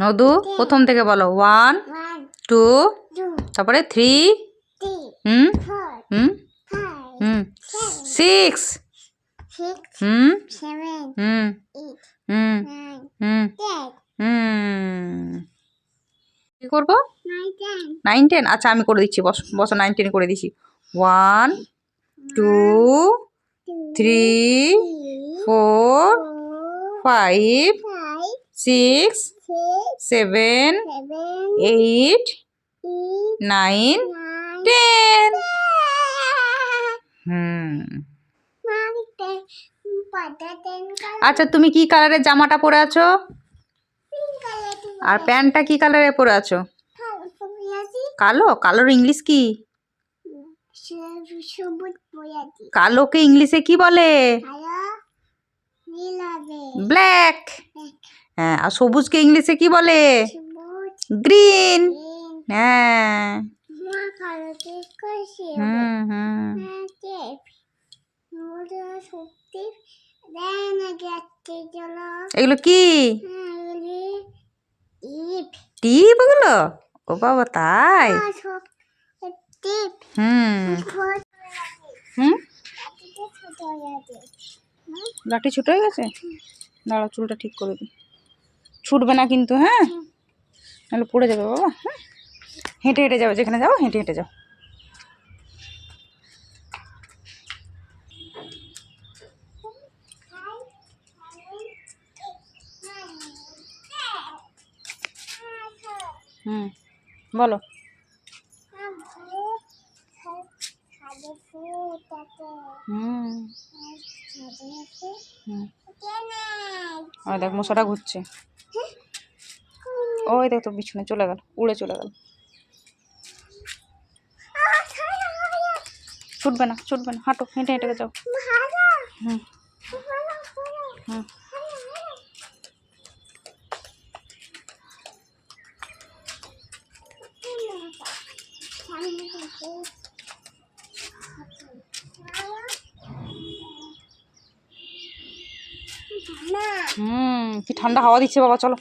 নদু প্রথম থেকে বলো। ওয়ান টু তারপরে থ্রি হুম হুম হুম সিক্স হুম হুম হুম হুম হুম। কি করব? নাইন টেন আচ্ছা আমি করে দিচ্ছি। বস বসো নাইন টেন করে দিচ্ছি one two three four five, six, seven, eight, nine, ten. আচ্ছা তুমি কি কালারের জামাটা পরে আছো? আর প্যান্টটা কি কালারে পরে আছো? কালো? কালোর ইংলিশ কি? কালোকে ইংলিশে কি বলে? ব্ল্যাক হ্যাঁ আর সবুজকে ইংলিশে কি বলে গ্রিন. হ্যাঁ হুম হুম. এগুলো কি টিপ ওগুলো ও বাবা তাই. হুম হুম লাঠি ছোট হয়ে গেছে? দাঁড়া চুলটা ঠিক করে দিই। ছুটবে না কিন্তু হ্যাঁ? নাহলে পড়ে যাবে বাবা হ্যাঁ? হেঁটে হেঁটে যাও যেখানে যাও হেঁটে হেঁটে যাও। হুম বলো। হুম। দেখ মশাটা ঘুরছে। ওই দেখ তো বিছুনে চলে গেল উড়ে চলে গেল। ছুটবে না ছুটবে না হাঁটো হেঁটে হেঁটে যাও। হুম। হুম। হুম কি ঠান্ডা হাওয়া দিচ্ছে বাবা চলো।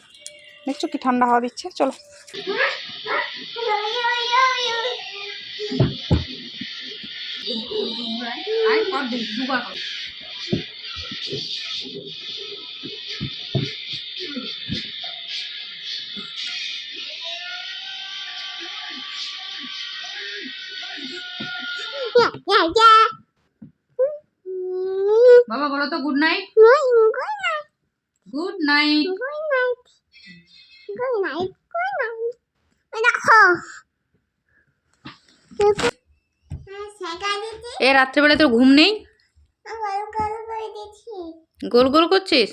দেখছ কি ঠান্ডা হাওয়া দিচ্ছে? চলো। Ya, ya, ya. বাবা বলো তো গুড নাইট. গুড নাইট শেখা দিচ্ছি এ রাত্রেবেলা তোর ঘুম নেই? গল গল করে দিচ্ছি গোল গোল করছিস?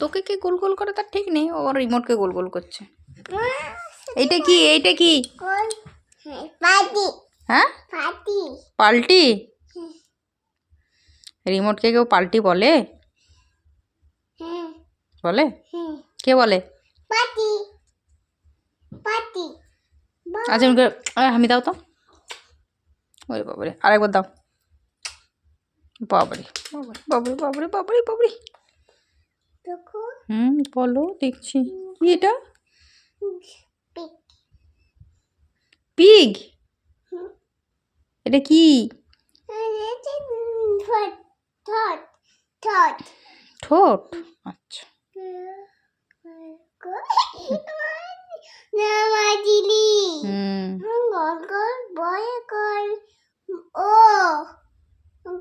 তোকে কে গোল গোল করে? তার ঠিক নেই। ও রিমোটকে গোল গোল করছে। এইটা কি? এইটা কি? হ্যাঁ? পাটি পাল্টি? রিমোটকে কেউ পাল্টি বলে? বলে? কে বলে? আচ্ছা আমি দাও তো। ওরে বাবারে আরেকবার দাও। বাবরে বাবরে বাবরে বাবরে বাবরে। হুম বলো দেখছি। কি এটা? পিগ। এটা কি? ঠট ঠট ঠট? আচ্ছা। নামাজিলি। গোল গোল বয় গোল ও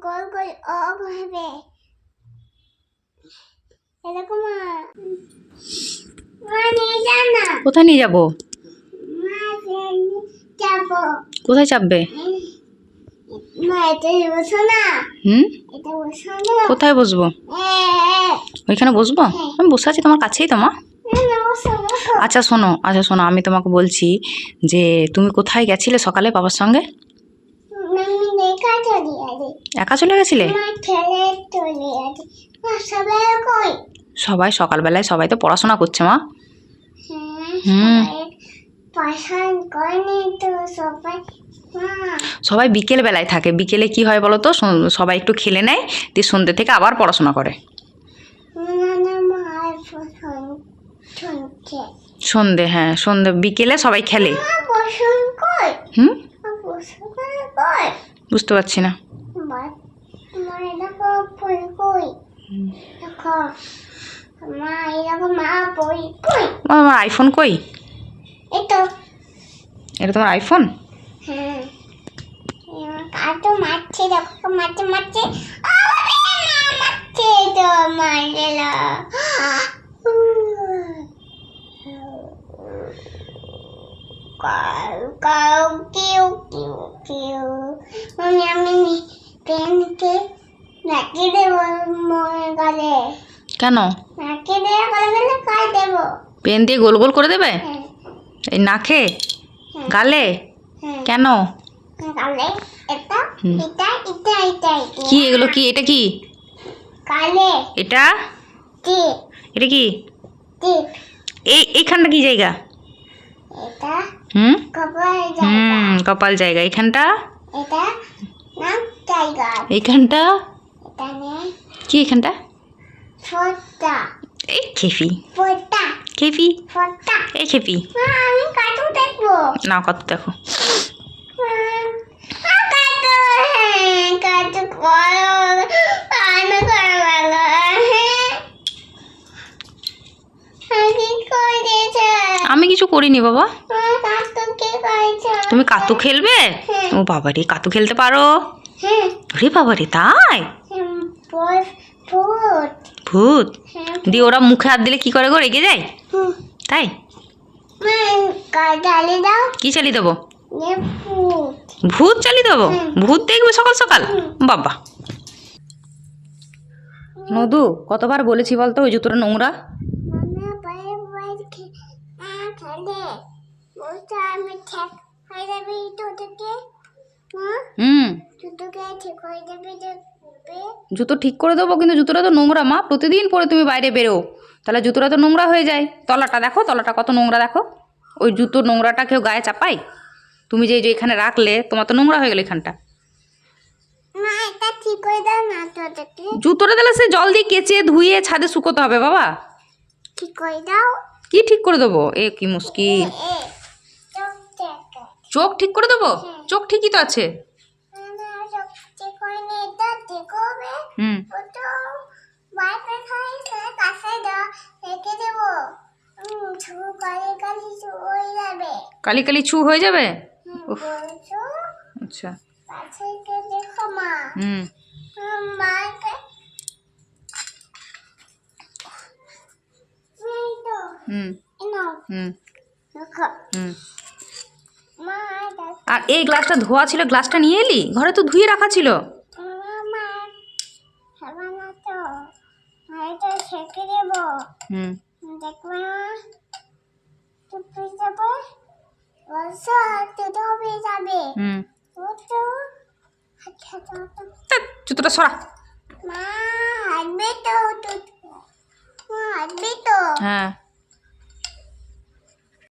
গোল গোল ও হবে এরকম কোথায় নিয়ে যাব। কোথায় চাপবে? হুম? কোথায় বসবো? ওইখানে বসবো? আমি বসে আছি তোমার কাছেই তো মা। আচ্ছা শোনো আচ্ছা শোনো আমি তোমাকে বলছি যে তুমি কোথায় গেছিলে সকালে বাবার সঙ্গে? একা চলে গেছিলে? সবাই সকালবেলায় সবাই তো পড়াশোনা করছে মা। হ্যাঁ হুম। সবাই পছন্দ করেনি তো সবাই মা সবাই বিকেল বেলায় থাকে। বিকেলে কি হয় বলো তো সবাই একটু খেলে নেয় দিয়ে সন্ধ্যে থেকে আবার পড়াশোনা করে। সন্ধে হ্যাঁ সন্ধে বিকেলে সবাই খেলে। হুম? বুঝতে পারছি না। আমার আইফোন কই? এটা তোমার আইফোন? মারছে দেখো মারছে মারছে। মারছে তো মারলে কাউ কাউ কিউ আমি আমি পেনকে নাকি দেবো মনে গেলে। কেন? নাকি দেওয়া গেলে গেলে কাজ দেবো। পেন দিয়ে গোল গোল করে দেবে? হ্যাঁ। এই নাকে? হ্যাঁ। গালে? হ্যাঁ। কেন? কি এগুলো কি? এটা কি? এটা? এটা কি? এই এইখানটা কি জায়গা? হুম? কপাল জায়গা। হুম কপাল জায়গা। এখানটা এইখানটা? কি এখানটা এই খেপি। খেপি? এই খেপি। না কত দেখো। আমি হ্যাঁ আমি কিছু করিনি বাবা। তুমি কাতু খেলবে? হ্যাঁ। ও বাবা রে কাতু খেলতে পারো? হ্যাঁ। রে বাবা রে তাই ভূত দিয়ে ওরা মুখে হাত দিলে কি করে গো রেগে যায়? তাই? কি চালিয়ে দেবো? ভূত। চালিয়ে দেবো? ভূত দেখবে সকাল সকাল? বাবা। নদু কতবার বলেছি বলতো ওই জুতোটা নোংরা? হুম? জুতো ঠিক করে দেবো কিন্তু জুতোটা তো নোংরা। মা প্রতিদিন পরে তুমি বাইরে বেরো তাহলে জুতোটা তো নোংরা হয়ে যায়। তলাটা দেখো তলাটা কত নোংরা দেখো। ওই জুতো নোংরাটা কেউ গায়ে চাপাই তুমি যে এখানে রাখলে তোমার তো নোংরা হয়ে গেলো এখানটা। না ঠিক করে দাও না জুতোটা তাহলে সে জল দিয়ে কেচে ধুয়ে ছাদে শুকোতে হবে বাবা। ঠিক করে দাও? কি ঠিক করে দেবো? এ কি মুশকিল। চোখ ঠিক করে দেবো? চোখ ঠিকই তো আছে। হুম। কালি ছু হয়ে যাবে। কালি কালি ছু হয়ে যাবে? আচ্ছা। হুম। হুম, এই তো হুম। এই হুম। মা আর এই গ্লাসটা ধোয়া ছিল গ্লাসটা নিয়ে এলি? ঘরে তো ধুয়ে রাখা ছিল। দেবো। হুম দেখবে না চুপে যাবে বলছো তুই হবে যাবে হুম। আচ্ছা জুতোটা সরা। মা হাঁটবে তো মা হাঁটবে তো। হ্যাঁ।